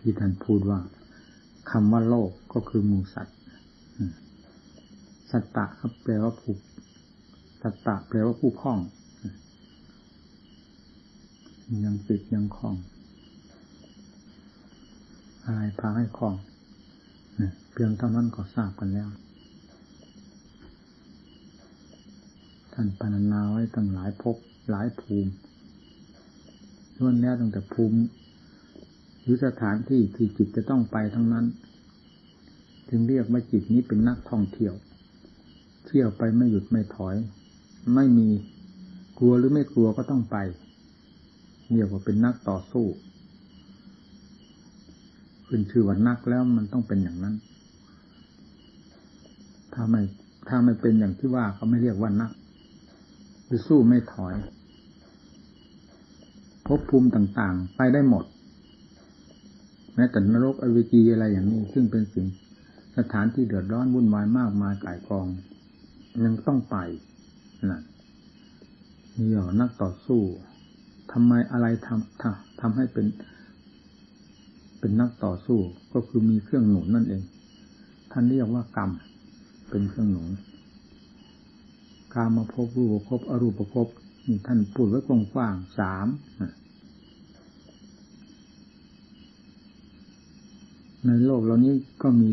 ที่ท่านพูดว่าคำว่าโลกก็คือมูสัตว์สัตตะครับแปลว่าผู้สัตตะแปลว่าผู้คล้องยังติดยังคล้อง อะไรพาให้คล้องเพียงเท่านั้นก็ทราบกันแล้ว ท่านพรรณนาไว้ตั้งหลายภพหลายภูมิล้วนแล้วตั้งแต่ภูมิ รือสถานที่ที่จิตจะต้องไปทั้งนั้น จึงเรียกว่าจิตนี้เป็นนักท่องเที่ยว เที่ยวไปไม่หยุดไม่ถอย ไม่มีกลัวหรือไม่กลัวก็ต้องไปเรียกว่าเป็นนักต่อสู้ขึ้นชื่อว่านักแล้วมันต้องเป็นอย่างนั้น ถ้าไม่ถ้าไม่เป็นอย่างที่ว่าเขาไม่เรียกว่านักคือสู้ไม่ถอยภพภูมิต่างๆ ไปได้หมด แม้แต่นรกอเวจีอะไรอย่างนี้ ซึ่งเป็นสิ่งสถานที่เดือดร้อนวุ่นวายมากมายกายกอง ยังต้องไปนะนี่หรอนักต่อสู้ทำไมอะไรทำทำทำให้เป็น เป็นนักต่อสู้ ก็คือมีเครื่องหนุนนั่นเอง ท่านเรียกว่ากรรม เป็นเครื่องหนุนกามาพบรูปภพอรูปพนี่ท่านพูดไว้กว้างๆสาม ในโลกเหล่านี้ก็มี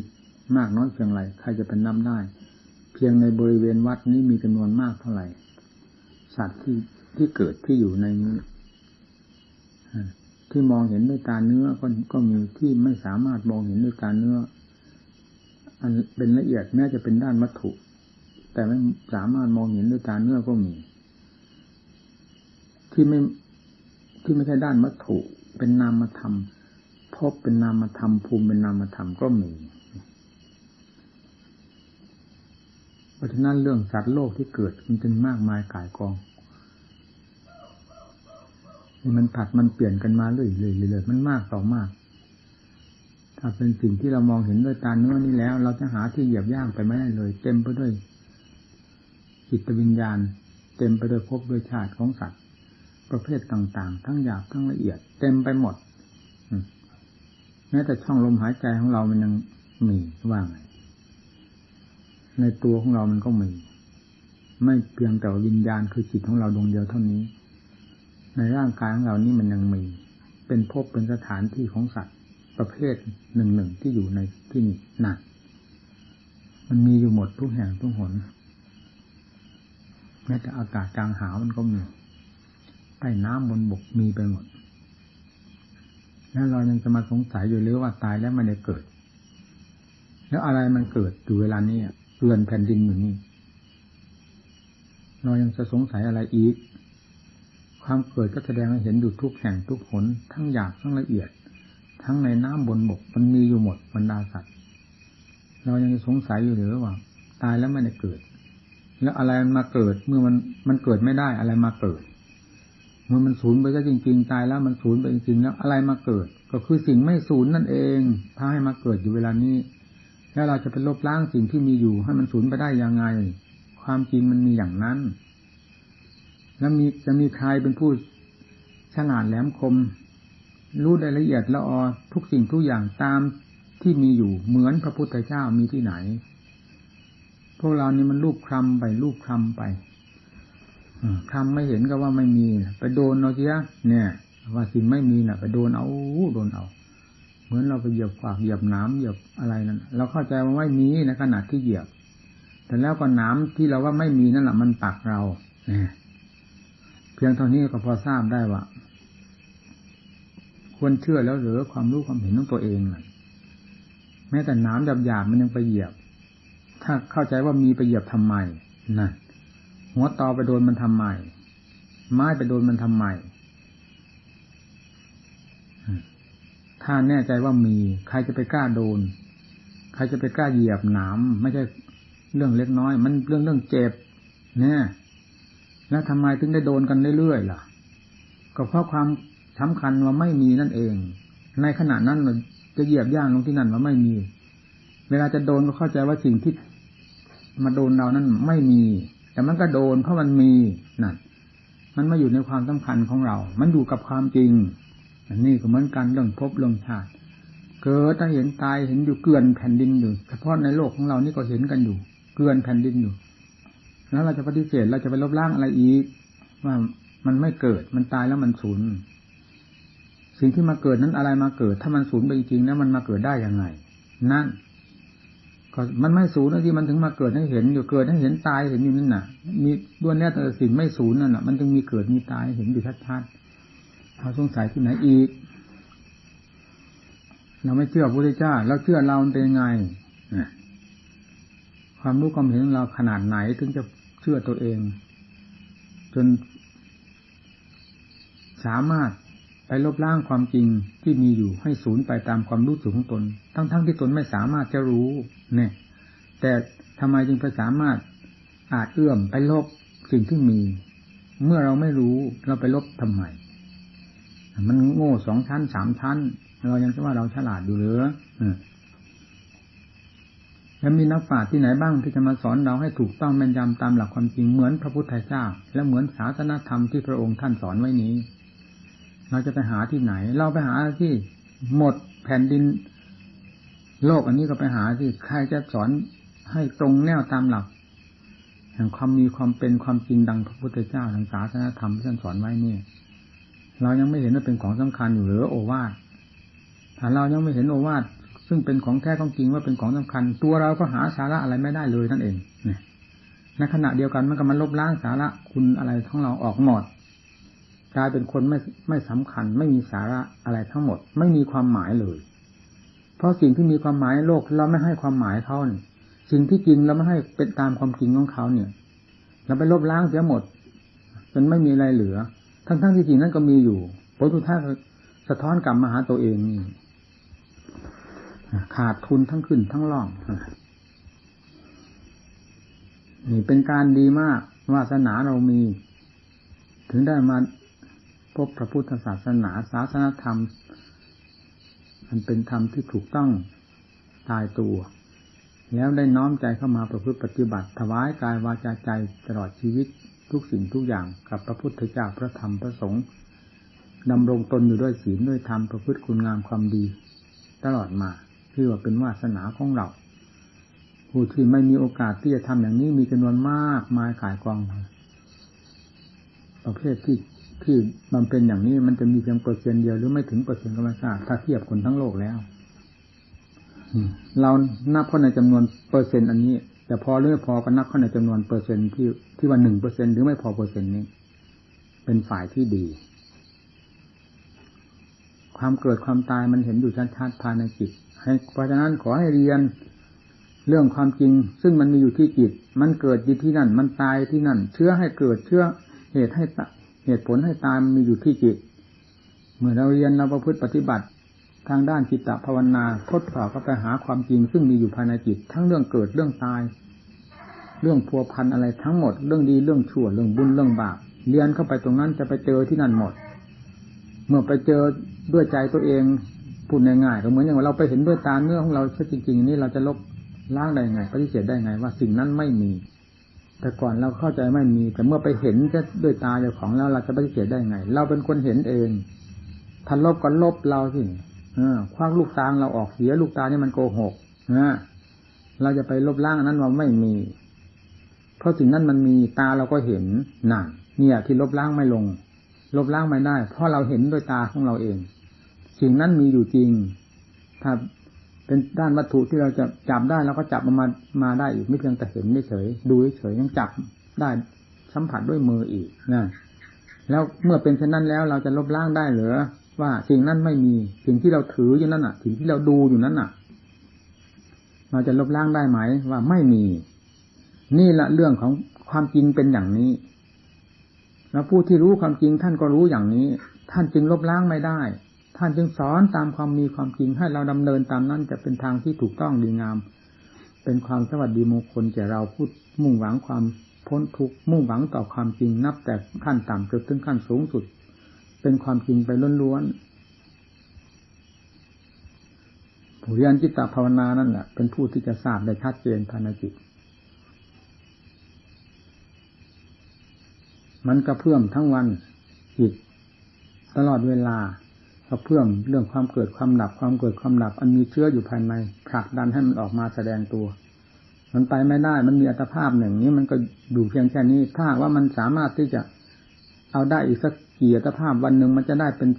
มากน้อยเพียงไรใครจะเป็นนับได้ เพียงในบริเวณวัดนี้มีจำนวนมากเท่าไหร่ สัตว์ที่ที่เกิดที่อยู่ในนี้ที่มองเห็นด้วยตาเนื้อก็ก็มีที่ไม่สามารถมองเห็นด้วยตาเนื้อ อันเป็นละเอียดแม้จะเป็นด้านวัตถุ แต่ไม่สามารถมองเห็นด้วยตาเนื้อก็มี ที่ไม่ที่ไม่ใช่ด้านวัตถุ เป็นนามธรรม พบเป็นนามธรรมภูมิเป็นนามธรรมก็มีเพราะฉะนั้นเรื่องสัตว์โลกที่เกิดมันเป็นมากมายกายกองมันผัดมันเปลี่ยนกันมาเรื่อยๆเลยมันมากต่อมาก ถ้าเป็นสิ่งที่เรามองเห็นด้วยตาเนื้อนี้แล้ว เราจะหาที่เหยียบย่างไปไม่ได้เลย เต็มไปด้วยจิตวิญญาณ เต็มไปด้วยภพด้วยชาติของสัตว์ ประเภทต่างๆ ทั้งหยาบทั้งละเอียด เต็มไปหมด ม้แต่ช่องลมหายใจของเรามันยังมีว่างในตัวของเรามันก็มี ไม่เพียงแต่วิญญาณคือจิตของเราดวงเดียวเท่านี้ ในร่างกายของเรานี่มันยังมี เป็นภพเป็นสถานที่ของสัตว์ประเภทหนึ่งหนึ่งที่อยู่ในที่นี้หนักมันมีอยู่หมดทุกแห่งทุกหนแม้แต่อากาศกลางหาวมันก็มีใต้น้ำบนบกมีไปหมด แล้วเรายังจะมาสงสัยอยู่หรือว่าตายแล้วมันได้เกิด แล้วอะไรมันเกิดอยู่เวลานี้เรือนแผ่นดินอยู่นี่เรายังจะสงสัยอะไรอีก ความเกิดก็แสดงให้เห็นอยู่ทุกแห่งทุกหนทั้งหยาบทั้งละเอียด ทั้งในน้ำบนบกมันมีอยู่หมดบรรดาสัตว์ เรายังสงสัยอยู่หรือว่า ตายแล้วไม่ได้เกิด แล้วอะไรมันมาเกิดเมื่อมันมันเกิดไม่ได้อะไรมาเกิด เมื่อมันสูญไปก็จริง ๆ ตายแล้ว มันสูญไปจริงๆแล้วอะไรมาเกิด ก็คือสิ่งไม่สูญนั่นเองพาให้มาเกิดอยู่เวลานี้ แล้วเราจะไปลบล้างสิ่งที่มีอยู่ ให้มันสูญไปได้ยังไง ความจริงมันมีอย่างนั้น แล้วมีจะมีใครเป็นผู้ฉลาดแหลมคม รู้รายละเอียดละออทุกสิ่งทุกอย่างตามที่มีอยู่เหมือนพระพุทธเจ้ามีที่ไหน พวกเรานี่มันรูปคลำไปรูปคลำไป ทำไม่เห็นก็ว่าไม่มี ไปโดนเอาเสียเนี่ย ว่าสิ่งไม่มีน่ะ ไปโดนเอาโดนเอา เหมือนเราไปเหยียบฝากเหยียบน้ำเหยียบอะไรนั่นเราเข้าใจว่าไม่มีในขณะที่เหยียบ แต่แล้วก็น้ำที่เราว่าไม่มีนั่นแหละมันปักเราเนี่ยเพียงเท่านี้ก็พอทราบได้ว่าควรเชื่อแล้วหรือความรู้ความเห็นของตัวเองแม้แต่น้ำหยาบๆมันยังไปเหยียบ ถ้าเข้าใจว่ามีไปเหยียบทำไมนั่น หัวตอไปโดนมันทำไมไม้ไปโดนมันทำไมถ้าแน่ใจว่ามี ใครจะไปกล้าโดน ใครจะไปกล้าเหยียบหนามไม่ใช่เรื่องเล็กน้อย มันเรื่องเรื่องเจ็บเนี่ยแล้วทำไมถึงได้โดนกันเรื่อยๆล่ะ ก็เพราะความสำคัญว่าไม่มีนั่นเอง ในขณะนั้นจะเหยียบย่างลงที่นั่นว่าไม่มี เวลาจะโดนก็เข้าใจว่าสิ่งที่มาโดนเรานั้นไม่มี แต่มันก็โดนเพราะมันมีนั่นมันมาอยู่ในความสำคัญของเรา มันอยู่กับความจริงอันนี้ก็เหมือนกันเรื่องพบเรื่องชาติ เกิดถ้าเห็นตายเห็นอยู่เกลื่อนแผ่นดินอยู่ เฉพาะในโลกของเรานี่ก็เห็นกันอยู่เกลื่อนแผ่นดินอยู่ แล้วเราจะปฏิเสธเราจะไปลบล้างอะไรอีกว่ามันไม่เกิดมันตายแล้วมันสูญสิ่งที่มาเกิดนั้นอะไรมาเกิด ถ้ามันสูญไปจริงๆแล้วมันมาเกิดได้ยังไง นั่น ก็มันไม่สูญนะที่มันถึงมาเกิดให้เห็นอยู่เกิดให้เห็นตายเห็นอยู่นั่นน่ะ มีด้วนแน่แต่สิ่งไม่สูญนั่นน่ะ มันจึงมีเกิดมีตายเห็นอยู่ชัดๆเราสงสัยที่ไหนอีก เราไม่เชื่อพระพุทธเจ้าเราเชื่อเราเป็นยังไงความรู้ความเห็นของเราขนาดไหนถึงจะเชื่อตัวเอง จนสามารถ ไปลบล้างความจริงที่มีอยู่ให้สูญไปตามความรู้สึกของตน ทั้งๆทที่ตนไม่สามารถจะรู้เนี่ย แต่ทำไมจึงไปสามารถอาจเอื้อมไปลบสิ่งที่มี เมื่อเราไม่รู้เราไปลบทำไมมันโง่สองชั้นสามชั้น เรายังจะว่าเราฉลาดอยู่หรือแล้วมีนักปราชญ์ที่ไหนบ้างที่จะมาสอนเราให้ถูกต้องแม่นยำตามหลักความจริงเหมือนพระพุทธเจ้าและเหมือนศาสนธรรมที่พระองค์ท่านสอนไว้นี้ เราจะไปหาที่ไหน เราไปหาที่หมดแผ่นดิน โลกอันนี้ก็ไปหาที่ใครจะสอนให้ตรงแนวตามหลักแห่งความมีความเป็นความจริงดังพระพุทธเจ้าทางศาสนาธรรมที่ท่านสอนไว้นี่เรายังไม่เห็นว่าเป็นของสำคัญอยู่หรือโอวาทถ้าเรายังไม่เห็นโอวาทซึ่งเป็นของแท้ของจริงว่าเป็นของสำคัญ ตัวเราก็หาสาระอะไรไม่ได้เลยนั่นเองในขณะเดียวกันมันก็มันลบล้างสาระคุณอะไรของเราออกหมด กลายเป็นคนไม่ไม่สำคัญ ไม่มีสาระอะไรทั้งหมด ไม่มีความหมายเลย เพราะสิ่งที่มีความหมายโลกเราไม่ให้ความหมายเขานี่สิ่งที่จริงเราไม่ให้เป็นตามความจริงของเขาเนี่ยเราไปลบล้างเสียหมดจนไม่มีอะไรเหลือ ทั้งๆทที่จริงนั้นก็มีอยู่ผลสุดท้ายสะท้อนกลับมาหาตัวเองนี่ขาดทุนทั้งขึ้นทั้งล่องนี่เป็นการดีมากวาสนาเรามี ถึงได้มา พบพระพุทธศาสนาศาสนธรรม มันเป็นธรรมที่ถูกต้องตายตัว แล้วได้น้อมใจเข้ามาประพฤติปฏิบัติ ถวายกายวาจาใจตลอดชีวิตทุกสิ่งทุกอย่างกับพระพุทธเจ้าพระธรรมพระสงฆ์ดำรงตนอยู่ด้วยศีลด้วยธรรมประพฤติคุณงามความดี ตลอดมาที่ว่าเป็นวาสนาของเรา ผู้ที่ไม่มีโอกาสที่จะทำอย่างนี้มีจำนวนมากมายขายกอง ประเภทที่ ที่บำเพ็ญอย่างนี้มันจะมีเพียงเปอร์เซ็นต์เดียวหรือไม่ถึงเปอร์เซ็นต์ก็ไม่ทราบถ้าเทียบคนทั้งโลกแล้วเรานับเข้าในจำนวนเปอร์เซ็นต์อันนี้แต่พอหรือไม่พอก็นับเข้าในจำนวนเปอร์เซ็นต์ที่ที่ว่าหนึ่งเปอร์เซ็นหรือไม่พอเปอร์เซ็นต์นี้ เป็นฝ่ายที่ดี ความเกิดความตายมันเห็นอยู่ชัดๆภายในจิตเพราะฉะนั้นขอให้เรียนเรื่องความจริง ซึ่งมันมีอยู่ที่จิต มันเกิดอยู่ที่นั่น มันตายที่นั่น เชื้อให้เกิดเชื้อเหตุให้ เหตุผลให้ตายมีอยู่ที่จิต เมื่อเราเรียนเราประพฤติปฏิบัติ ทางด้านจิตตภาวนาทดสอบก็ไปหาความจริง ซึ่งมีอยู่ภายในจิต ทั้งเรื่องเกิดเรื่องตาย เรื่องพัวพันอะไรทั้งหมด เรื่องดีเรื่องชั่วเรื่องบุญเรื่องบาปเรียนเข้าไปตรงนั้นจะไปเจอที่นั่นหมด เมื่อไปเจอด้วยใจตัวเองพูดง่ายๆก็เหมือนอย่างเราไปเห็นด้วยตาเนื้อของเราใช่จริงๆนี่เราจะลบล้างได้ไงปฏิเสธได้ไงว่าสิ่งนั้นไม่มี แต่ก่อนเราเข้าใจไม่มี แต่เมื่อไปเห็นจะด้วยตาเจ้าของแล้วเราจะปฏิเสธได้ไง เราเป็นคนเห็นเองถ้าลบก็ลบเราสิคว้างลูกตาเราออกเสียลูกตานี่มันโกหกนะเราจะไปลบล้างนั้นว่าไม่มี เพราะสิ่งนั้นมันมีตาเราก็เห็นนั่นเนี่ย ที่ลบล้างไม่ลง ลบล้างไม่ได้ เพราะเราเห็นด้วยตาของเราเอง สิ่งนั้นมีอยู่จริง ถ้า เป็นด้านวัตถุที่เราจะจับได้เราก็จับมามาได้อีกไม่เพียงแต่เห็นไม่เฉยดูเฉยยังจับได้สัมผัสด้วยมืออีกนะแล้วเมื่อเป็นเช่นนั้นแล้วเราจะลบล้างได้หรือว่าสิ่งนั้นไม่มีสิ่งที่เราถืออยู่นั่นอะ สิ่งที่เราดูอยู่นั้นอะ เราจะลบล้างได้ไหมว่าไม่มี นี่แหละเรื่องของความจริงเป็นอย่างนี้ แล้วผู้ที่รู้ความจริงท่านก็รู้อย่างนี้ ท่านจึงลบล้างไม่ได้ ท่านจึงสอนตามความมีความจริงให้เราดำเนินตามนั้นจะเป็นทางที่ถูกต้องดีงาม เป็นความสวัสดีมงคลแก่เราพูดมุ่งหวังความพ้นทุกข์มุ่งหวังต่อความจริงนับ แต่ขั้นต่ำจนถึงขั้นสูงสุด เป็นความจริงไปล้วนๆผู้เรียนจิตตภาวนานั่นแหละเป็นผู้ที่จะทราบได้ชัดเจนภายในจิต มันกระเพื่อมทั้งวันจิตตลอดเวลา ก็เพื่อมเรื่องความเกิดความดับความเกิดความดับอันมีเชื้ออยู่ภายในผลักดันให้มันออกมาแสดงตัว มันไปไม่ได้ มันมีอัตภาพหนึ่งนี้มันก็ดูเพียงแค่นี้ ถ้าว่ามันสามารถที่จะเอาได้อีกสักกี่อัตภาพวันหนึ่งมันจะได้เป็น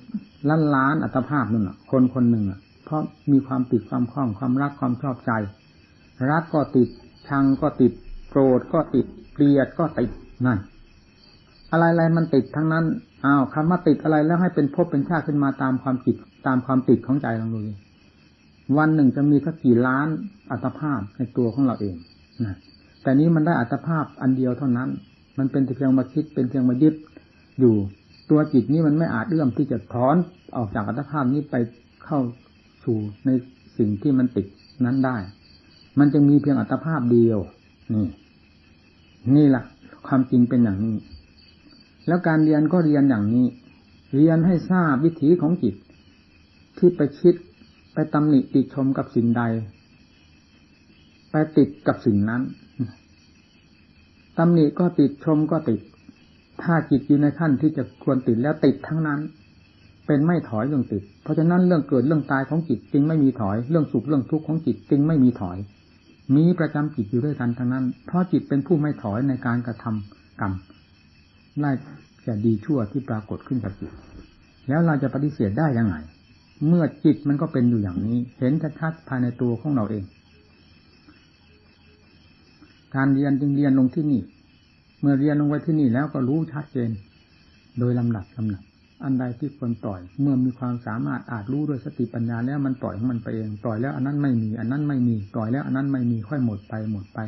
ล้านล้านอัตภาพนั่นแหะคนคนหนึ่งอะ เพราะมีความติดความคล้องความรักความชอบใจ รักก็ติดชังก็ติดโกรธก็ติดเกลียดก็ติดนั่นอะไรๆมันติดทั้งนั้น อ้าวคำว่าติดอะไรแล้วให้เป็นภพเป็นชาติขึ้นมาตามความจิตตามความติดของใจลองดูวันหนึ่งจะมีสักกี่ล้านอัตภาพในตัวของเราเองนะแต่นี้มันได้อัตภาพอันเดียวเท่านั้น มันเป็นเพียงมาคิดเป็นเพียงมายึดอยู่ตัวจิตนี้มันไม่อาจเอื้อมที่จะถอนออกจากอัตภาพนี้ไปเข้าสู่ในสิ่งที่มันติดนั้นได้ มันจะมีเพียงอัตภาพเดียว นี่ นี่แหละความจริงเป็นอย่างนี้ แล้วการเรียนก็เรียนอย่างนี้ เรียนให้ทราบวิถีของจิต ที่ไปคิดไปตำหนิติชมกับสิ่งใด ไปติดกับสิ่งนั้นตำหนิก็ติดชมก็ติด ถ้าจิตอยู่ในขั้นที่จะควรติดแล้วติดทั้งนั้น เป็นไม่ถอยเรื่องติด เพราะฉะนั้นเรื่องเกิดเรื่องตายของจิตจึงไม่มีถอย เรื่องสุขเรื่องทุกข์ของจิตจึงไม่มีถอย มีประจำจิตอยู่ด้วยกันทั้งนั้น เพราะจิตเป็นผู้ไม่ถอยในการกระทำกรรม ได้แก่ดีชั่วที่ปรากฏขึ้นกับจิตแล้วเราจะปฏิเสธได้ยังไง เมื่อจิตมันก็เป็นอยู่อย่างนี้ เห็นชัดๆภายในตัวของเราเอง การเรียนจึงเรียนลงที่นี่ เมื่อเรียนลงไว้ที่นี่แล้วก็รู้ชัดเจน โดยลำดับลำดับอันใดที่ควรปล่อย เมื่อมีความสามารถอาจรู้ด้วยสติปัญญาแล้วมันปล่อยของมันไปเองปล่อยแล้วอันนั้นไม่มี อันนั้นไม่มีปล่อยแล้วอันนั้นไม่มีค่อยหมดไปหมดไป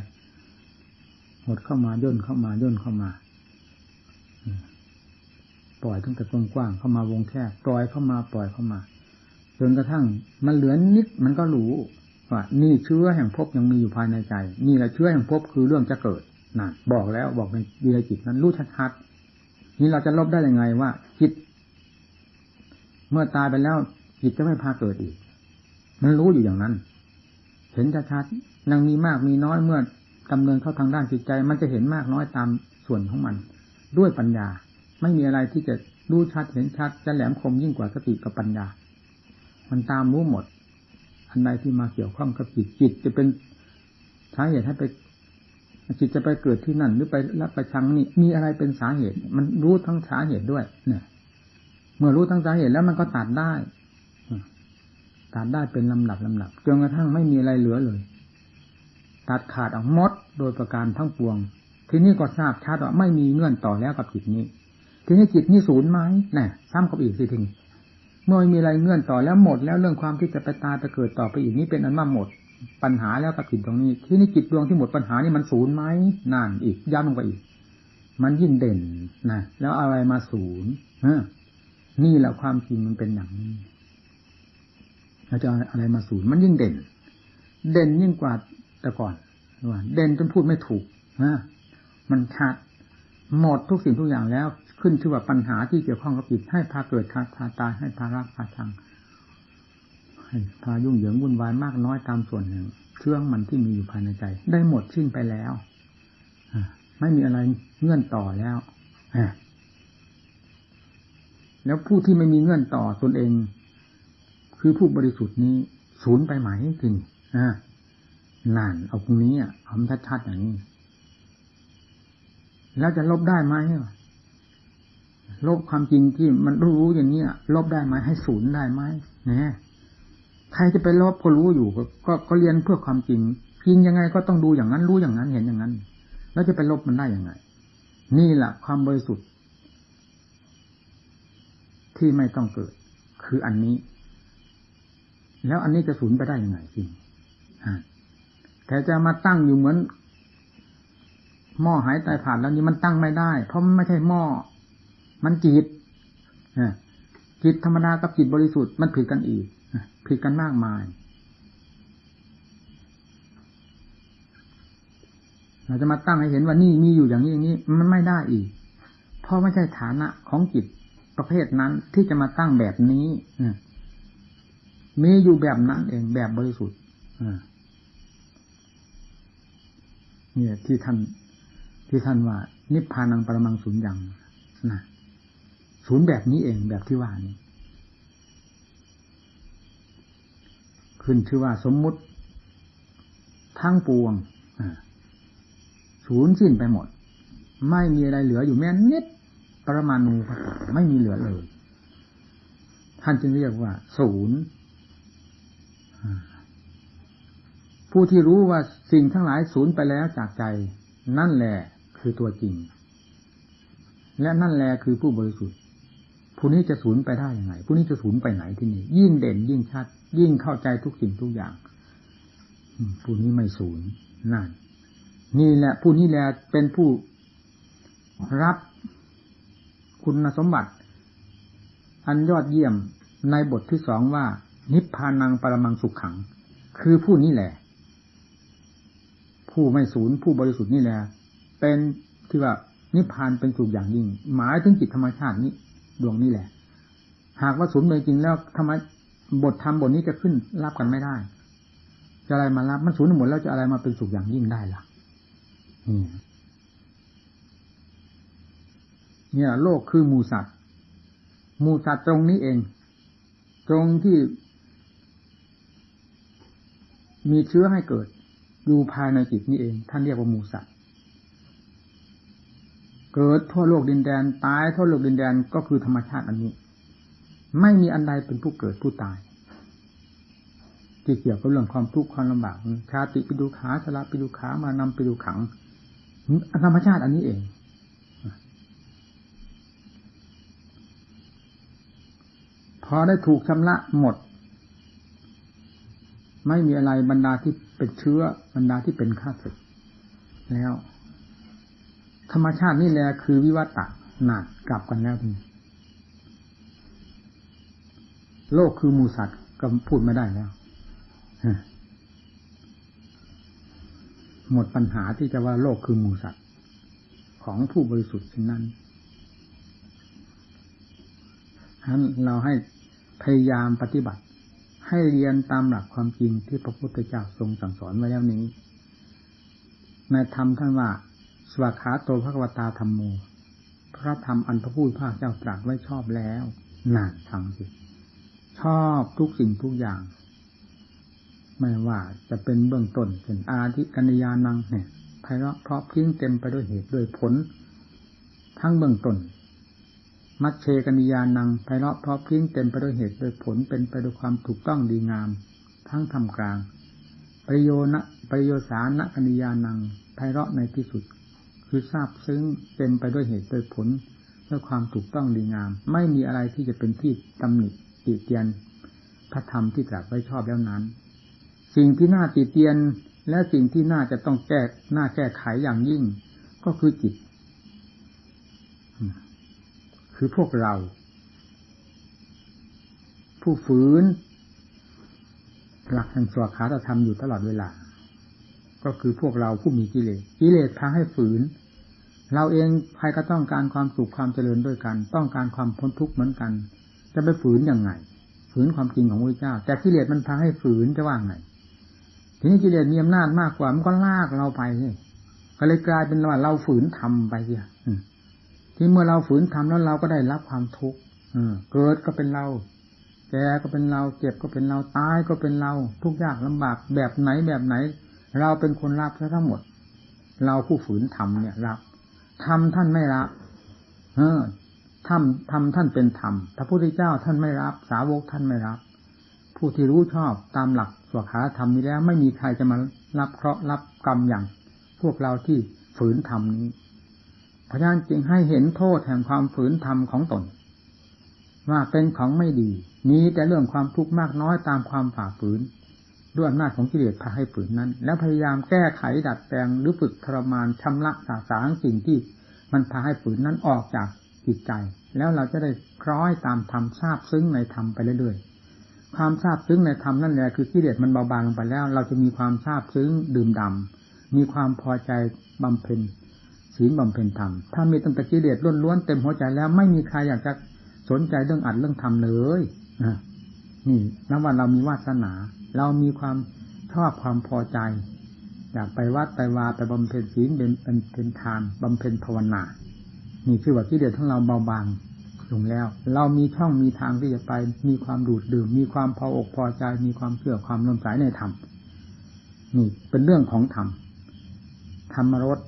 หมดเข้ามาย่นเข้ามาย่นเข้ามา ปล่อยตั้งแต่กว้างเข้ามาวงแคบปล่อยเข้ามาปล่อยเข้ามาจนกระทั่งมันเหลือนิดมันก็รู้ว่านี่เชื้อแห่งภพยังมีอยู่ภายในใจ นี่แหละเชื้อแห่งภพคือเรื่องจะเกิดนะบอกแล้วบอกในวิริจิตนั้นรู้ชัดๆนี่เราจะลบได้ยังไงว่าจิต เมื่อตายไปแล้วจิตจะไม่พาเกิดอีก มันรู้อยู่อย่างนั้น เห็นชัดๆยังมีมากมีน้อยเมื่อดำเนินเข้าทางด้านจิตใจ มันจะเห็นมากน้อยตามส่วนของมัน ด้วยปัญญา ไม่มีอะไรที่จะรู้ชัดเห็นชัดจะแหลมคมยิ่งกว่าสติกับปัญญา มันตามรู้หมด อันใดที่มาเกี่ยวข้องกับจิตจิตจะเป็นสาเหตุให้ไป จิตจะไปเกิดที่นั่น หรือไปรับประชังนี่มีอะไรเป็นสาเหตุ มันรู้ทั้งสาเหตุด้วย เนี่ย เมื่อรู้ทั้งสาเหตุแล้วมันก็ตัดได้ตัดได้เป็นลำดับลำดับจนกระทั่งไม่มีอะไรเหลือเลย ตัดขาดออกมดโดยประการทั้งปวง ทีนี้ก็ทราบชัดว่าไม่มีเงื่อนต่อแล้วกับจิตนี้ ทีนี้จิตนี่ศูนย์ไหมน่ะซ้ำกับอีกสิทีนี้เมื่อมีอะไรเงื่อนต่อแล้วหมด แล้วเรื่องความที่จะไปตายไปเกิดต่อไปอีกนี้เป็นอันว่าหมด ปัญหาแล้วกับจิตตรงนี้ ที่นี่จิตดวงที่หมดปัญหานี่มันศูนย์ไหมนั่นอีกย้ำลงไปอีก มันยิ่งเด่นนะแล้วอะไรมาศูนย์นี่แหละความจริงมันเป็นอย่างนี้เราจะอะไรมาศูนย์มันยิ่งเด่น เด่นยิ่งกว่าแต่ก่อนว่าเด่นจนพูดไม่ถูกนะมันชัดหมดทุกสิ่งทุกอย่างแล้ว ขึ้นชื่อว่าปัญหาที่เกี่ยวข้องกับจิตให้พาเกิดพาพาตายให้พารักพาชังให้พายุ่งเหยิงวุ่นวายมากน้อยตามส่วนหนึ่งเครื่องมันที่มีอยู่ภายในใจ ได้หมดสิ้นไปแล้วไม่มีอะไรเงื่อนต่อแล้วแล้วผู้ที่ไม่มีเงื่อนต่อตนเอง คือผู้บริสุทธิ์นี้ศูนย์ไปไหมจริงนานเอาตรงนี้อะทำชัดๆอย่างนี้ แล้วจะลบได้ไหม ลบความจริงที่มันรู้อย่างนี้ลบได้ไหมให้ศูนย์ได้ไหมเนี่ยใครจะไปลบก็รู้อยู่ก็ก็เรียนเพื่อความจริงจริงยังไงก็ต้องดูอย่างนั้นรู้อย่างนั้นเห็นอย่างนั้น แล้วจะไปลบมันได้ยังไง นี่แหละความบริสุทธิ์ ที่ไม่ต้องเกิด คืออันนี้ แล้วอันนี้จะสูญไปได้ยังไงจริงแต่จะมาตั้งอยู่เหมือนหม้อหายตายผ่านแล้วนี่มันตั้งไม่ได้ เพราะมันไม่ใช่หม้อ มันจิตจิตธรรมดากับจิตบริสุทธิ์มันผิดกันอีกผิดกันมากมาย เราจะมาตั้งให้เห็นว่านี่มีอยู่อย่างนี้อย่างนี้ มันไม่ได้อีก เพราะไม่ใช่ฐานะของจิตประเภทนั้นที่จะมาตั้งแบบนี้มีอยู่แบบนั้นเองแบบบริสุทธิ์เนี่ยที่ท่านที่ท่านว่า นิพพานังปรมังสุญญ์ยังนะ ศูนย์แบบนี้เองแบบที่ว่านี้ ขึ้นชื่อว่าสมมุติทั้งปวงสูญสิ้นไปหมด ไม่มีอะไรเหลืออยู่แม้นิดปรมาณูไม่มีเหลือเลย ท่านจึงเรียกว่า ศูนย์ผู้ที่รู้ว่าสิ่งทั้งหลายสูญไปแล้วจากใจ นั่นแหละคือตัวจริง และนั่นแหละคือผู้บริสุทธิ์ ผู้นี้จะสูญไปได้ยังไงผู้นี้จะสูญไปไหนที่นี่ ยิ่งเด่นยิ่งชัด ยิ่งเข้าใจทุกสิ่งทุกอย่างผู้นี้ไม่สูญนั่นนี่แหละผู้นี้แหละเป็นผู้รับคุณสมบัติ อันยอดเยี่ยมในบทที่สองว่า นิพพานังปรมังสุขขัง คือผู้นี้แหละ ผู้ไม่สูญผู้บริสุทธิ์นี่แหละเป็นที่ว่านิพพานเป็นสุขอย่างยิ่ง หมายถึงจิตธรรมชาตินี้ ดวงนี้แหละ หากว่าสูญไปจริงแล้วทำไมบทธรรมบทนี้จะขึ้นรับกันไม่ได้ จะอะไรมารับมันสูญหมดแล้วจะอะไรมาเป็นสุขอย่างยิ่งได้ล่ะนี่เนี่ย โลกคือมูสัตว์มูสัตว์ตรงนี้เอง ตรงที่ มีเชื้อให้เกิด อยู่ภายในจิตนี้เอง ท่านเรียกว่ามูสัตว์ เกิดทั่วโลกดินแดนตายทั่วโลกดินแดนก็คือธรรมชาติอันนี้ ไม่มีอันใดเป็นผู้เกิดผู้ตายที่เกี่ยวกับเรื่องความทุกข์ความลำบากชาติปิดูขาสละปิดูขามานำปิดูขังธรรมชาติอันนี้เอง พอได้ถูกชำระหมด ไม่มีอะไรบรรดาที่เป็นเชื้อบรรดาที่เป็นข้าศึกแล้ว ธรรมชาตินี่แหละคือวิวัตะหนักกลับกันแล้วทีโลกคือมูสัตว์ก็พูดไม่ได้แล้วหมดปัญหาที่จะว่าโลกคือมูสัตว์ของผู้บริสุทธิ์เช่นนั้นฉะนั้นเราให้พยายามปฏิบัติ ให้เรียนตามหลักความจริงที่พระพุทธเจ้าทรงสั่งสอนไว้แล้วนี้ในธรรมท่านว่า สวาขาโตภควตาธรรมโม พระธรรมอันพระผู้ภาคเจ้าตรัสไว้ชอบแล้วนานฟังสิ ชอบทุกสิ่งทุกอย่าง ไม่ว่าจะเป็นเบื้องต้นเป็นอาทิกัญญานังเนี่ยไพเราะเพราะพิ้งเต็มไปด้วยเหตุด้วยผล ทั้งเบื้องต้นมัชเชกัญญานังไพเราะเพราะพิ้งเต็มไปด้วยเหตุโดยผลเป็นไปด้วยความถูกต้องดีงาม ทั้งทำกลาง ประโยนะประโยสานะกัญญานังไพเราะในที่สุด คือทราบซึ้งเต็มไปด้วยเหตุโดยผลด้วยความถูกต้องดีงาม ไม่มีอะไรที่จะเป็นที่ตำหนิติเตียนพระธรรมที่ตรัสไว้ชอบแล้วนั้น สิ่งที่น่าติเตียนและสิ่งที่น่าจะต้องแก้น่าแก้ไขอย่างยิ่ง ก็คือจิต คือพวกเรา ผู้ฝืนหลักแห่งสวขาธรรมอยู่ตลอดเวลา ก็คือพวกเราผู้มีกิเลสกิเลสพาให้ฝืน เราเองใครก็ต้องการความสุขความเจริญด้วยกัน ต้องการความพ้นทุกข์เหมือนกัน จะไปฝืนยังไง ฝืนความจริงของพระเจ้า แต่กิเลสมันพาให้ฝืนจะว่าไงทีนี้กิเลสมีอำนาจมากกว่ามันก็ลากเราไปก็เลยกลายเป็นว่าเราฝืนทำไปเสียที่เมื่อเราฝืนทำแล้วเราก็ได้รับความทุกข์เกิดก็เป็นเรา แก่ก็เป็นเรา เจ็บก็เป็นเรา ตายก็เป็นเรา ทุกยากลำบากแบบไหนแบบไหน เราเป็นคนรับทั้งหมด เราผู้ฝืนทำเนี่ยรับทำท่านไม่รับ เออทำทำท่านเป็นธรรมพระพุทธเจ้าท่านไม่รับ สาวกท่านไม่รับ ผู้ที่รู้ชอบตามหลักสวขาธรรมนี้แล้ว ไม่มีใครจะมารับเคราะห์รับกรรมอย่าง พวกเราที่ฝืนธรรมนี้พราะฉะนั้นจึงให้เห็นโทษแห่งความฝืนธรรมของตน ว่าเป็นของไม่ดีมีแต่เรื่องความทุกข์มากน้อยตามความฝ่าฝืน ด้วยอำนาจของกิเลสพาให้ฝืนนั้น แล้วพยายามแก้ไขดัดแปลงหรือฝึกทรมานชำระสาสางสิ่งที่มันพาให้ฝืนนั้นออกจากจิตใจ แล้วเราจะได้คล้อยตามธรรมทราบซึ้งในธรรมไปเรื่อยๆความทราบซึ้งในธรรมนั่นแหละคือกิเลสมันเบาบางลงไปแล้ว เราจะมีความทราบซึ้งดื่มดำมีความพอใจบำเพ็ญศีลบำเพ็ญธรรมถ้ามีตั้งแต่กิเลสล้วนๆเต็มหัวใจแล้วไม่มีใครอยากจะสนใจเรื่องอัดเรื่องทำเลยนะนี่นับวันเรามีวาสนา เรามีความชอบความพอใจ อยากไปวัดไปวาไปบำเพ็ญศีลเป็นเป็นทานบำเพ็ญภาวนานี่คือว่ากิเลสของเราเบาบางลงแล้ว เรามีช่องมีทางที่จะไป มีความดูดดื่ม มีความพออกพอใจ มีความเชื่อความลมสายในธรรมนี่เป็นเรื่องของธรรมธรรมรส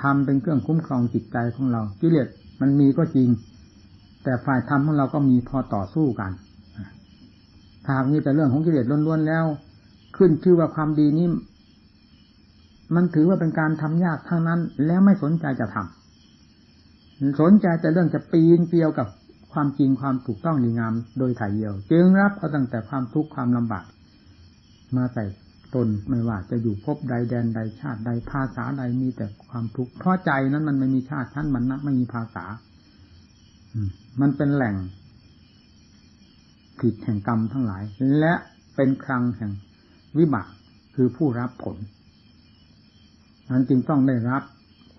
ธรรมเป็นเครื่องคุ้มครองจิตใจของเรากิเลสมันมีก็จริง แต่ฝ่ายธรรมของเราก็มีพอต่อสู้กัน ถ้าหากมีแต่เรื่องของกิเลสล้วนๆแล้ว ขึ้นชื่อว่าความดีนี้มันถือว่าเป็นการทำยากทั้งนั้น แล้วไม่สนใจจะทำสนใจแต่เรื่องจะปีนเปียวกับความจริงความถูกต้องดีงามโดยถ่ายเดียว จึงรับเอาตั้งแต่ความทุกข์ความลำบาก มาใส่ตนไม่ว่าจะอยู่พบใดแดนใดชาติใดภาษาใดมีแต่ความทุกข์เพราะใจนั้นมันไม่มีชาติชั้นมันนักไม่มีภาษา มันเป็นแหล่ง ผิดแห่งกรรมทั้งหลาย และเป็นครังแห่งวิบากคือผู้รับผล นั้นจึงต้องได้รับ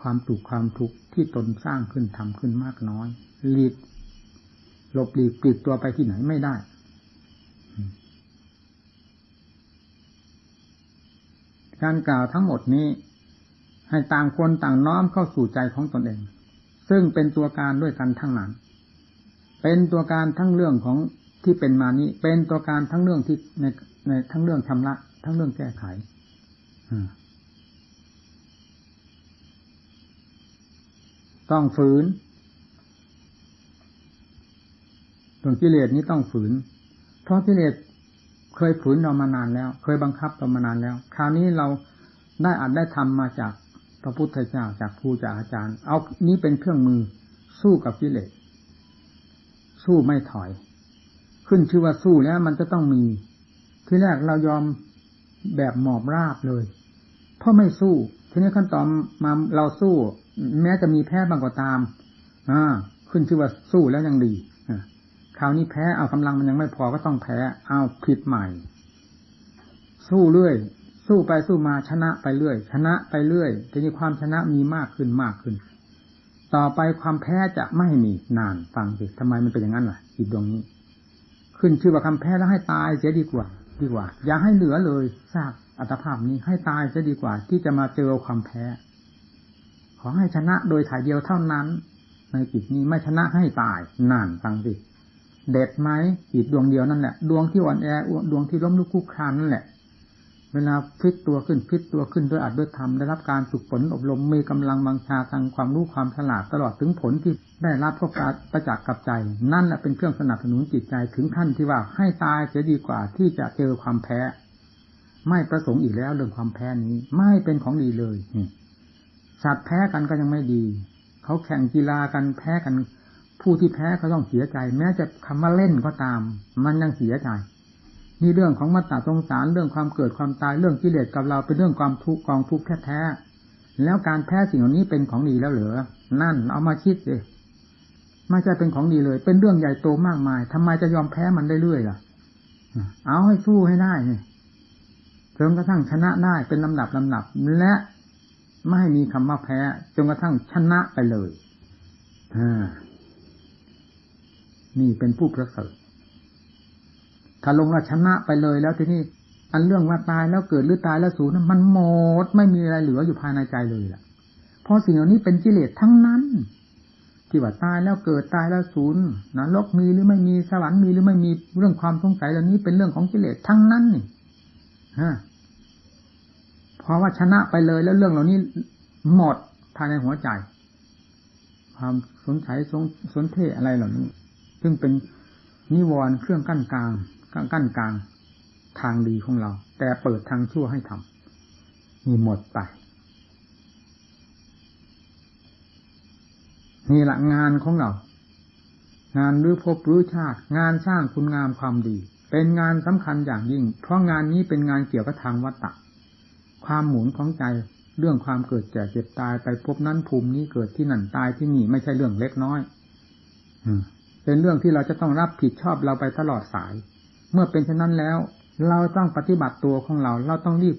ความถูกความทุกข์ที่ตนสร้างขึ้นทำขึ้นมากน้อยหลีกหลบหลีกปลิดตัวไปที่ไหนไม่ได้ การกล่าวทั้งหมดนี้ ให้ต่างคนต่างน้อมเข้าสู่ใจของตนเอง ซึ่งเป็นตัวการด้วยกันทั้งนั้น เป็นตัวการทั้งเรื่องของ ที่เป็นมานี้เป็นตัวการทั้งเรื่องที่ในในทั้งเรื่องชำระ ทั้งเรื่องแก้ไขต้องฝืนตรงกิเลสนี้ต้องฝืน เพราะกิเลสเคยฝืนเรามานานแล้ว เคยบังคับเรามานานแล้ว คราวนี้เราได้อาจได้ทำมาจากพระพุทธเจ้าจากครูจากอาจารย์ เอานี้เป็นเครื่องมือสู้กับกิเลสสู้ไม่ถอย ขึ้นชื่อว่าสู้แล้วมันจะต้องมี ที่แรกเรายอมแบบหมอบราบเลย เพราะไม่สู้ ทีนี้ขั้นตอนมาเราสู้ แม้จะมีแพ้บางก็ตามอ่าขึ้นชื่อว่าสู้แล้วยังดีคราวนี้แพ้เอากำลังมันยังไม่พอก็ต้องแพ้เอาผิดใหม่ สู้เรื่อย สู้ไปสู้มาชนะไปเรื่อย ชนะไปเรื่อยทีนี้ความชนะมีมากขึ้นมากขึ้น ต่อไปความแพ้จะไม่มีนานฟังสิทำไมมันเป็นอย่างนั้นล่ะอีกดวงนี้ ขึ้นชื่อว่าคำแพ้แล้วให้ตายเสียดีกว่า ดีกว่า อย่าให้เหลือเลยทรากอัตภาพนี้ให้ตายจะดีกว่า ที่จะมาเจอความแพ้ ขอให้ชนะโดยถ่ายเดียวเท่านั้น ในจิตนี้ไม่ชนะให้ตายนั่นฟังสิเด็ดไหมจิตดวงเดียวนั่นแหละดวงที่อ่อนแอดวงที่ล้มลุกคุกคานนั่นแหละ เวลาพิษตัวขึ้นพิษตัวขึ้นด้วยอัดด้วยธรรมได้รับการฝึกฝนอบรมมีกำลังบังชาทางความรู้ความฉลาดตลอดถึงผลที่ได้รับก็กรประจักษ์กับใจ นั่นแหละเป็นเครื่องสนับสนุนจิตใจถึงขั้นที่ว่าให้ตายจะดีกว่าที่จะเจอความแพ้ ไม่ประสงค์อีกแล้วเรื่องความแพ้นี้ ไม่เป็นของดีเลยสัตว์แพ้กันก็ยังไม่ดี เขาแข่งกีฬากันแพ้กัน ผู้ที่แพ้ก็ต้องเสียใจ แม้จะคำว่าเล่นก็ตาม มันยังเสียใจ นี่เรื่องของมาตราสงสารเรื่องความเกิดความตายเรื่องกิเลสกับเราเป็นเรื่องความทุกข์กองทุกข์แท้ๆแล้วการแพ้สิ่งเหล่านี้เป็นของดีแล้วเหรอนั่นเอามาคิดเลยไม่ใช่เป็นของดีเลย เป็นเรื่องใหญ่โตมากมายทำไมจะยอมแพ้มันได้เรื่อยล่ะ เอาให้สู้ให้ได้เนี่ยจนกระทั่งชนะได้เป็นลำดับลำดับ และไม่ให้มีคำว่าแพ้จนกระทั่งชนะไปเลยอ่านี่เป็นผู้ประเสริฐ ถ้าลงว่าชนะไปเลยแล้วทีนี้อันเรื่องว่าตายแล้วเกิดหรือตายแล้วสูญมันหมดไม่มีอะไรเหลืออยู่ภายในใจเลยล่ะเพราะสิ่งเหล่านี้เป็นกิเลสทั้งนั้น ที่ว่าตายแล้วเกิดตายแล้วสูญนรกมีหรือไม่มีสวรรค์มีหรือไม่มีเรื่องความสงสัยเหล่านี้เป็นเรื่องของกิเลสทั้งนั้นนี่ฮะพราะว่าชนะไปเลยแล้วเรื่องเหล่านี้หมดภายในหัวใจ ความสนใจสนสนเทอะไรเหล่านี้ ซึ่งเป็นนิวรณ์เครื่องกั้นกลาง กั้นกลางทางดีของเรา แต่เปิดทางชั่วให้ทำมีหมดไปนี่แหละงานของเรา งานรือพบรือชาติ งานสร้างคุณงามความดี เป็นงานสำคัญอย่างยิ่ง เพราะงานนี้เป็นงานเกี่ยวกับทางวัตตะ ความหมุนของใจเรื่องความเกิดแก่เจ็บตายไปพบนั้นภูมินี้เกิดที่นั่นตายที่นี่ไม่ใช่เรื่องเล็กน้อยเป็นเรื่องที่เราจะต้องรับผิดชอบเราไปตลอดสาย เมื่อเป็นเช่นนั้นแล้ว เราต้องปฏิบัติตัวของเรา เราต้องรีบ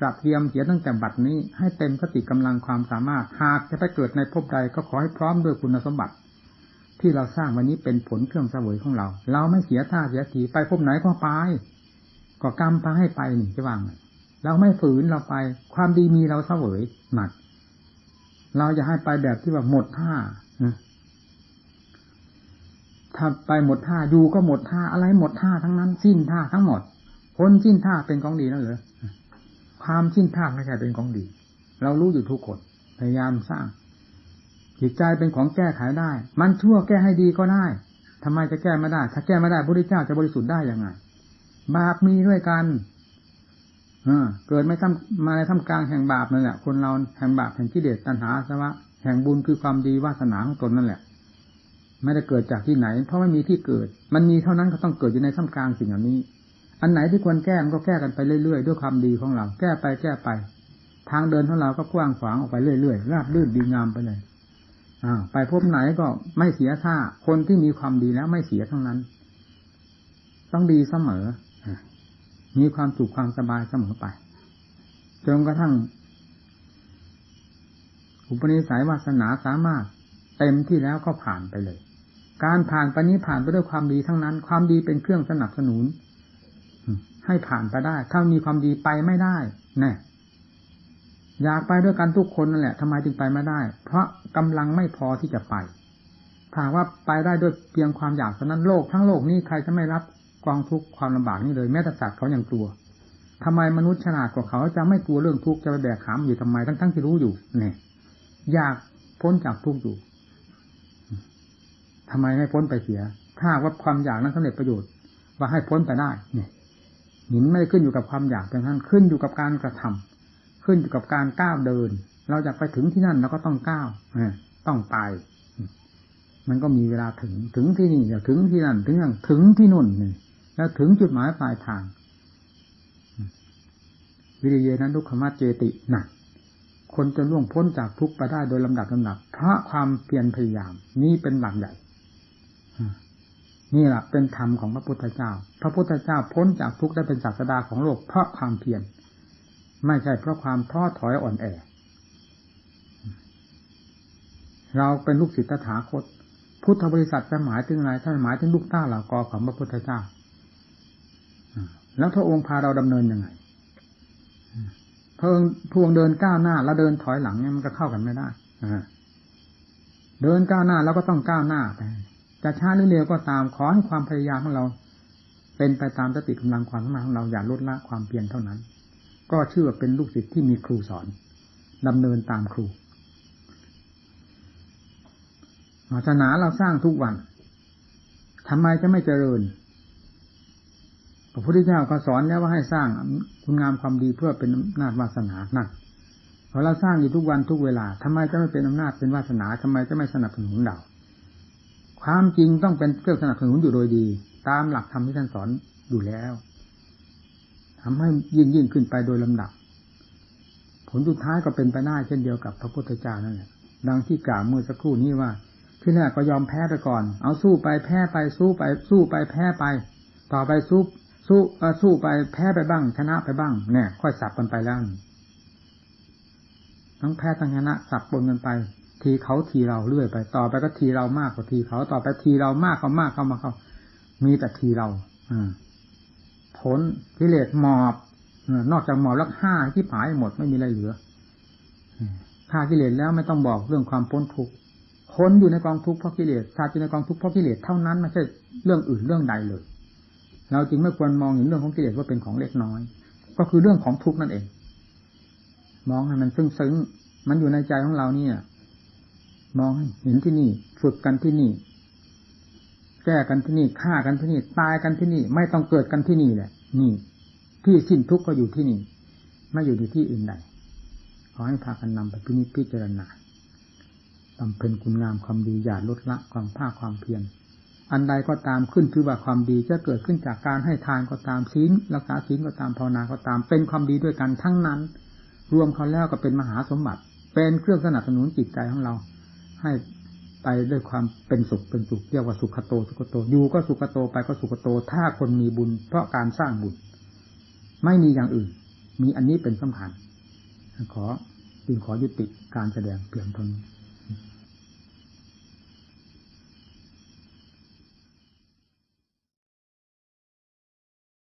กระเทียมเสียตั้งแต่บัดนี้ให้เต็มสติกำลังความสามารถ หากจะไปเกิดในภพใดก็ขอให้พร้อมด้วยคุณสมบัติ ที่เราสร้างวันนี้เป็นผลเครื่องเสวยของเรา เราไม่เสียท่าเสียทีไปภพไหนก็ไปก็กรรมพาให้ไปนี่จะว่างไงเราไม่ฝืนเราไป ความดีมีเราเสวยหนัก เราจะให้ไปแบบที่ว่าหมดท่า ถ้าไปหมดท่าอยู่ก็หมดท่าอะไรหมดท่าทั้งนั้น สิ้นท่าทั้งหมดคนสิ้นท่าเป็นของดีแล้วเหรอความสิ้นท่าไม่ใช่เป็นของดี เรารู้อยู่ทุกคนพยายามสร้าง จิตใจเป็นของแก้ไขได้ มันชั่วแก้ให้ดีก็ได้ทำไมจะแก้ไม่ได้ ถ้าแก้ไม่ได้พระพุทธเจ้าจะบริสุทธิ์ได้ยังไง บาปมีด้วยกันเกิดไม่ทำมาในทำกลางแห่งบาปนั่นแหละคนเราแห่งบาปแห่งกิเลสตัณหาสวะแห่งบุญคือความดีวาสนาของตนนั่นแหละ ไม่ได้เกิดจากที่ไหน เพราะไม่มีที่เกิด มันมีเท่านั้นก็ต้องเกิดอยู่ในท่ามกลางสิ่งเหล่านี้ อันไหนที่ควรแก้มันก็แก้กันไปเรื่อยๆ ด้วยความดีของเรา แก้ไปแก้ไป ทางเดินของเราก็กว้างขวางออกไปเรื่อยๆ ราบรื่นดีงามไปเลยอ่าไปพบไหนก็ไม่เสียท่า คนที่มีความดีแล้วไม่เสียทั้งนั้น ต้องดีเสมอ มีความสุขความสบายเสมอไป จนกระทั่ง อุปนิสัยวาสนาสามารถเต็มที่แล้วก็ผ่านไปเลย การผ่านไปนี้ผ่านไปด้วยความดีทั้งนั้น ความดีเป็นเครื่องสนับสนุน ให้ผ่านไปได้ ถ้ามีความดีไปไม่ได้แน่อยากไปด้วยกันทุกคนนั่นแหละทำไมจึงไปไม่ได้ เพราะกำลังไม่พอที่จะไปถ้าว่าไปได้ด้วยเพียงความอยากเท่านั้นโลก ทั้งโลกนี้ใครจะไม่รับกองทุกข์ความลำบากนี่เลยแม้แต่สัตว์เขายังกลัวทำไมมนุษย์ฉลาดกว่าเขาจะไม่กลัวเรื่องทุกข์จะไปแบกขามอยู่ทำไมทั้งทั้งที่รู้อยู่เนี่ยอยากพ้นจากทุกข์อยู่ ทำไมไม่พ้นไปเสีย ถ้าว่าความอยากนั้นสำเร็จประโยชน์ว่าให้พ้นไปได้เนี่ยหินไม่ได้ขึ้นอยู่กับความอยากเพียงนั้นขึ้นอยู่กับการกระทำขึ้นอยู่กับการก้าวเดิน เราอยากไปถึงที่นั่นเราก็ต้องก้าวต้องไป มันก็มีเวลาถึงถึงที่นี่เดี๋ยวถึงที่นั่น ถึงอย่างถึงที่นู่นนี่แล้วถึงจุดหมายปลายทาง วิริยนั้นทุกขมาเจติหนักคนจะล่วงพ้นจากทุกข์ไปได้โดยลำดับลำดับเพราะความเพียรพยายาม นี่เป็นหลักใหญ่ นี่แหละเป็นธรรมของพระพุทธเจ้า พระพุทธเจ้าพ้นจากทุกข์ได้เป็นศาสดาของโลกเพราะความเพียรไม่ใช่เพราะความท้อถอยอ่อนแอ เราเป็นลูกศิษย์ตถาคต พุทธบริษัทจะหมายถึงอะไรท่านหมายถึงลูกต้าเหล่ากอของพระพุทธเจ้า แล้วพระองค์พาเราดำเนินยังไงพระองค์พวงเดินก้าวหน้า แล้วเดินถอยหลังเนี่ยมันก็เข้ากันไม่ได้เดินก้าวหน้าแล้วก็ต้องก้าวหน้าไป จะช้าหรือเร็วก็ตามขอให้ความพยายามของเรา เป็นไปตามสติกำลังความสามารถของเราอย่าลดละความเพียรเท่านั้น ก็ชื่อว่าเป็นลูกศิษย์ที่มีครูสอนดำเนินตามครูศาสนาเราสร้างทุกวันทำไมจะไม่เจริญพระพุทธเจ้าก็สอนแล้วว่าให้สร้างคุณงามความดีเพื่อเป็นอำนาจวาสนานั่นพอเราสร้างอยู่ทุกวันทุกเวลาทำไมจะไม่เป็นอำนาจเป็นวาสนาทำไมจะไม่สนับสนุนเรา ความจริงต้องเป็นเครื่องสนับสนุนอยู่โดยดี ตามหลักธรรมที่ท่านสอนอยู่แล้วทำให้ยิ่งยิ่งขึ้นไปโดยลำดับ ผลสุดท้ายก็เป็นไปได้เช่นเดียวกับพระพุทธเจ้านั่นแหละดังที่กล่าวเมื่อสักครู่นี้ว่าที่แรกก็ยอมแพ้ไปก่อน เอาสู้ไปแพ้ไปสู้ไป สู้ไปแพ้ไป ต่อไปสู้สู้สู้ไปแพ้ไปบ้าง ชนะไปบ้างเนี่ย ค่อยสับกันไปแล้วทั้งแพ้ทั้งชนะสับปนกันไป ทีเขาทีเราเรื่อยไป ต่อไปก็ทีเรามากกว่าทีเขาต่อไปทีเรามากเขามากเข้ามาเขามีแต่ทีเราอผลกิเลสหมอบนอกจากหมอบแล้วฆ่าที่ผายหมดไม่มีอะไรเหลือฆ่ากิเลสแล้วไม่ต้องบอกเรื่องความพ้นทุกข์คนอยู่ในกองทุกข์เพราะกิเลสชาติอยู่ในกองทุกข์เพราะกิเลสเท่านั้นไม่ใช่เรื่องอื่นเรื่องใดเลย เราจึงไม่ควรมองเห็นเรื่องของกิเลสว่าเป็นของเล็กน้อย ก็คือเรื่องของทุกข์นั่นเอง มองให้มันซึ้งซึ้งมันอยู่ในใจของเราเนี่ย มองเห็นที่นี่ ฝึกกันที่นี่ แก้กันที่นี่ฆ่ากันที่นี่ ตายกันที่นี่ ไม่ต้องเกิดกันที่นี่แหละ นี่ ที่สิ้นทุกข์ก็อยู่ที่นี่ ไม่อยู่ที่ที่อื่นใดขอให้พากันนำไปพิพจารณาบำเพ็ญคุณงามความดีอย่าลดละความภาคความเพียรอันใดก็ตามขึ้นคือว่าความดีจะเกิดขึ้นจากการให้ทานก็ตามศีลรักษาศีลก็ตามภาวนาก็ตาม เป็นความดีด้วยกันทั้งนั้น รวมเขาแล้วก็เป็นมหาสมบัติ เป็นเครื่องสนับสนุนจิตใจของเรา ให้ไปด้วยความเป็นสุขเป็นสุขเรียกว่าสุขโตสุขโตอยู่ก็สุขโตไปก็สุขโต ถ้าคนมีบุญ เพราะการสร้างบุญ ไม่มีอย่างอื่น มีอันนี้เป็นสำคัญขอจึงขอยุติการแสดงเพียงเท่านี้